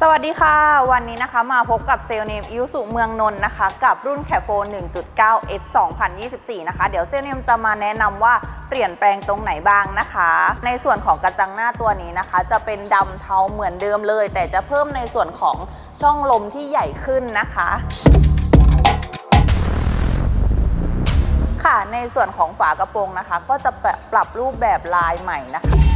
สวัสดีค่ะ วันนี้นะคะมาพบกับเซลล์เนมอิวสุเมืองนนท์นะคะ กับรุ่นแคโฟ1.9 S 2024 นะคะ เดี๋ยวเซลล์เนมจะมาแนะนำว่าเปลี่ยนแปลงตรงไหนบ้างนะคะ ในส่วนของกระจังหน้าตัวนี้นะคะ จะเป็นดำเทาเหมือนเดิมเลย แต่จะเพิ่มในส่วนของช่องลมที่ใหญ่ขึ้นนะคะค่ะในส่วนของฝากระโปรงนะคะ ก็จะปรับรูปแบบลายใหม่นะคะ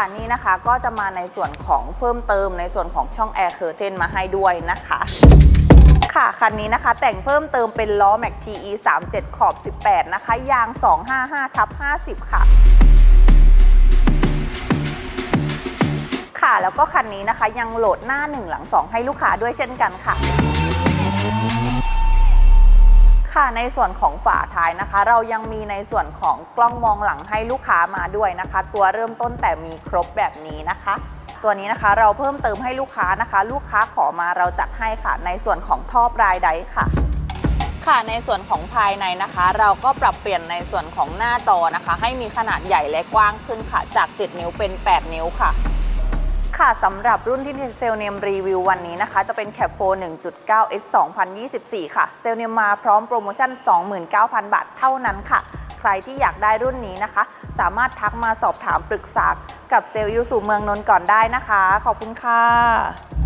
ค่ะนี่นะคะก็จะมาในส่วนของเพิ่มเติมในส่วนของช่องแอร์เคอร์เทนมาให้ด้วยนะคะค่ะคันนี้นะคะแต่งเพิ่มเติมเป็นล้อ Mac TE 37ขอบ 18 นะคะ ยาง 255ทับ50 ค่ะ ค่ะแล้วก็คันนี้นะคะยังโหลดหน้า 1 หลัง 2 ให้ลูกค้าด้วยเช่นกันค่ะ ค่ะในส่วนของฝาท้ายนะคะ เรายังมีในส่วนของกล้องมองหลังให้ลูกค้ามาด้วยนะคะ ตัวเริ่มต้นแต่มีครบแบบนี้นะคะ ตัวนี้นะคะเราเพิ่มเติมให้ลูกค้านะคะ ลูกค้าขอมาเราจัดให้ค่ะ ในส่วนของท่อปลายไดค่ะค่ะในส่วนของภายในนะคะ เราก็ปรับเปลี่ยนในส่วนของหน้าจอนะคะ ให้มีขนาดใหญ่และกว้างขึ้นค่ะ จาก 7 นิ้วเป็น 8 นิ้วค่ะ ค่ะสำหรับรุ่นที่เซลเนียมรีวิววันนี้นะคะ จะเป็นแคปโฟ1.9 S 2024 ค่ะ เซลเนียมมาพร้อมโปรโมชั่น 29,000 บาทเท่านั้นค่ะ ใครที่อยากได้รุ่นนี้นะคะ สามารถทักมาสอบถามปรึกษากับเซลล์ยูสูเมืองนนท์ก่อนได้นะคะ ขอบคุณค่ะ